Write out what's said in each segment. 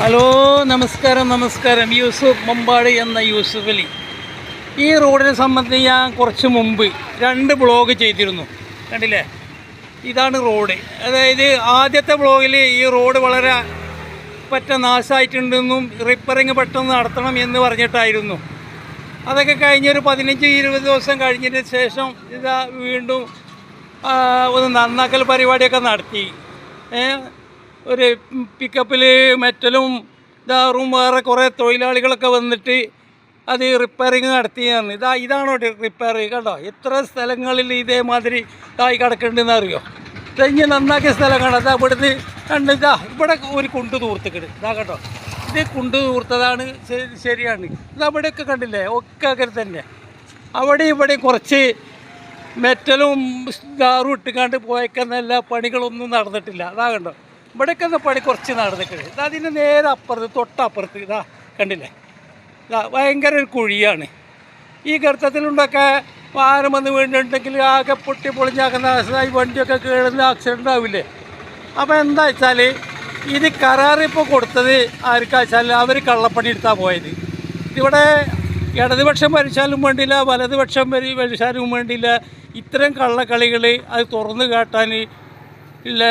Hello നമസ്കാരം നമസ്കാരം. യൂസുഫ് മമ്പാട് എന്ന യൂസുഫ് അലി. ഈ റോഡിനെ സംബന്ധിച്ച് ഞാൻ കുറച്ച് മുമ്പ് രണ്ട് ബ്ലോഗ് ചെയ്തിരുന്നു. കണ്ടില്ലേ? ഇതാണ് റോഡ്. അതായത് ആദ്യത്തെ ബ്ലോഗിൽ ഈ റോഡ് വളരെ പറ്റ നാശമായിട്ടുണ്ടെന്നും റിപ്പയറിങ് പെട്ടെന്ന് നടത്തണം എന്ന് പറഞ്ഞിട്ടായിരുന്നു. അതൊക്കെ കഴിഞ്ഞൊരു പതിനഞ്ച് ഇരുപത് ദിവസം കഴിഞ്ഞതിന് ശേഷം ഇതാ വീണ്ടും ഒന്ന് നന്നാക്കൽ പരിപാടിയൊക്കെ നടത്തി. ഒരു പിക്കപ്പിൽ മെറ്റലും ദാറും വേറെ കുറേ തൊഴിലാളികളൊക്കെ വന്നിട്ട് അത് റിപ്പയറിങ് നടത്തിയാണ് ഇതാ ഇതാണോ റിപ്പയർ കണ്ടോ? എത്ര സ്ഥലങ്ങളിൽ ഇതേമാതിരി ഇതായി കിടക്കുന്നുണ്ടെന്ന് അറിയോ? തെങ്ങി നന്നാക്കിയ സ്ഥലങ്ങളാണ്. അതാ ഇവിടുന്ന് കണ്ട് ഇതാ ഇവിടെ ഒരു കുണ്ട് തൂർത്തിക്കിട് ഇതാ കേട്ടോ ഇത് കുണ്ട് തൂർത്തതാണ്. ശരി- ശരിയാണ്. ഇത് അവിടെയൊക്കെ കണ്ടില്ലേ? ഒക്കെ അങ്ങനെ തന്നെ. അവിടെ ഇവിടെ കുറച്ച് മെറ്റലും ദാറും ഇട്ടുകാണ്ട് പോയേക്കെന്നല്ല പണികളൊന്നും നടന്നിട്ടില്ല. അതാ കണ്ടോ? ഇവിടെയൊക്കെ ഒന്ന് പണി? കുറച്ച് നടന്നിട്ടുണ്ട് ഇത് അതിന് നേരെ അപ്പുറത്ത് തൊട്ടപ്പുറത്ത്. ഇതാ കണ്ടില്ലേ? ഇതാ ഭയങ്കര ഒരു കുഴിയാണ്. ഈ ഗർത്തത്തിലുണ്ടൊക്കെ വാഹനം വന്ന് വീണിട്ടുണ്ടെങ്കിൽ ആകെ പൊട്ടി പൊളിഞ്ഞാക്കുന്ന അവസ്ഥയായി വണ്ടിയൊക്കെ കീഴുന്ന ആക്സിഡന്റ് ആവില്ലേ അപ്പോൾ എന്താ വെച്ചാൽ ഇത് കരാറിപ്പോൾ കൊടുത്തത് ആർക്കാ വെച്ചാൽ അവർ കള്ളപ്പണി എടുത്താൽ പോയത്. ഇവിടെ ഇടതുപക്ഷം ഭരിച്ചാലും വേണ്ടിയില്ല വലതുപക്ഷം ഭരി ഭരിച്ചാലും വേണ്ടിയില്ല. ഇത്തരം കള്ളക്കളികൾ അത് തുറന്നു കാട്ടാൻ ഉള്ള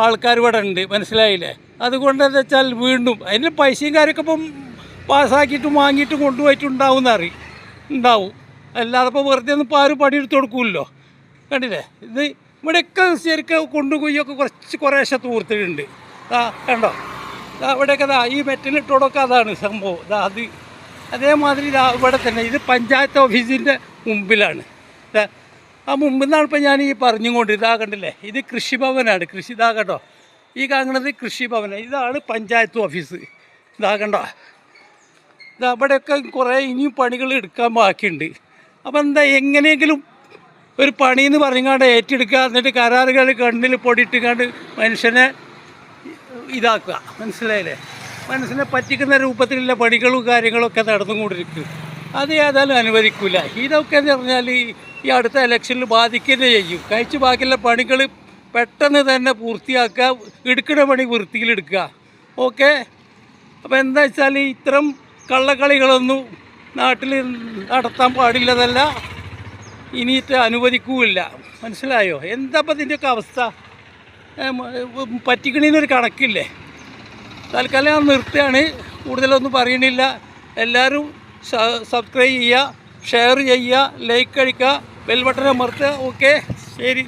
ആൾക്കാർ ഇവിടെ ഉണ്ട് മനസ്സിലായില്ലേ? അതുകൊണ്ട് എന്താ വെച്ചാൽ വീണ്ടും അതിന് പൈസയും കാര്യമൊക്കെ ഇപ്പം പാസ്സാക്കിയിട്ടും വാങ്ങിയിട്ടും കൊണ്ടുപോയിട്ടുണ്ടാവും എന്നറി ഉണ്ടാവും. അല്ലാതെ ഇപ്പോൾ വെറുതെ ഒന്നും ഇപ്പോൾ ആരും പണിയെടുത്ത് കൊടുക്കുമല്ലോ കണ്ടില്ലേ? ഇത് ഇവിടെയൊക്കെ ശരിക്കും കൊണ്ടുപോയൊക്കെ കുറച്ച് കുറേശ്ശെ തൂർത്തിട്ടുണ്ട്. ആ കണ്ടോ? ദാ ഇവിടെയൊക്കെ ദാ ഈ മെറ്റലിട്ടോടൊക്കെ അതാണ് സംഭവം. ദാ അത് അതേമാതിരി ദാ ഇവിടെ തന്നെ. ഇത് പഞ്ചായത്ത് ഓഫീസിന്റെ മുമ്പിലാണ്. ആ മുമ്പ് നിന്നാണ് ഇപ്പം ഞാൻ ഈ പറഞ്ഞുകൊണ്ട് ഇതാ കണ്ടില്ലേ? ഇത് കൃഷിഭവനാണ്. കൃഷി ഇതാ കണ്ടോ? ഈ കാണുന്നത് കൃഷിഭവന ഇതാണ് പഞ്ചായത്ത് ഓഫീസ്. ഇതാ കണ്ടോ? ഇത് അവിടെയൊക്കെ കുറേ ഇനിയും പണികൾ എടുക്കാൻ ബാക്കിയുണ്ട്. അപ്പം എന്താ എങ്ങനെയെങ്കിലും ഒരു പണി എന്ന് പറഞ്ഞാണ്ട് ഏറ്റെടുക്കുക എന്നിട്ട് കരാറുകൾ കണ്ണിൽ പൊടിയിട്ടുകൊണ്ട് മനുഷ്യനെ ഇതാക്കുക. മനസ്സിലായില്ലേ? മനസ്സിനെ പറ്റിക്കുന്ന രൂപത്തിലുള്ള പണികളും കാര്യങ്ങളും കാര്യങ്ങളൊക്കെ നടന്നുകൊണ്ടിരിക്കും. അത് ഏതായാലും അനുവദിക്കില്ല ഇതൊക്കെ എന്ന് പറഞ്ഞാൽ ഈ- അടുത്ത ഇലക്ഷനിൽ ബാധിക്കുകയും ചെയ്യും. കഴിച്ച് ബാക്കിയുള്ള പണികൾ പെട്ടെന്ന് തന്നെ പൂർത്തിയാക്കുക എടുക്കുന്ന പണി വൃത്തിയിലെടുക്കുക ഓക്കെ? അപ്പോൾ എന്താ വെച്ചാൽ ഇത്തരം കള്ളക്കളികളൊന്നും നാട്ടിൽ നടത്താൻ പാടില്ലതല്ല. ഇനിയിട്ട് അനുവദിക്കൂല്ല. മനസ്സിലായോ? എന്താ അപ്പം ഇതിന്റെയൊക്കെ അവസ്ഥ? പറ്റിക്കണീന്നൊരു കണക്കില്ലേ? തൽക്കാലം ഞാൻ നിർത്തുകയാണ്. കൂടുതലൊന്നും പറയണില്ല. എല്ലാവരും സബ്സ്ക്രൈബ് ചെയ്യുക ഷെയർ ചെയ്യുക ലൈക്ക് അടിക്കുക. ബെൽ ബട്ടൺ അമർത്തുക. ഓക്കെ ശരി.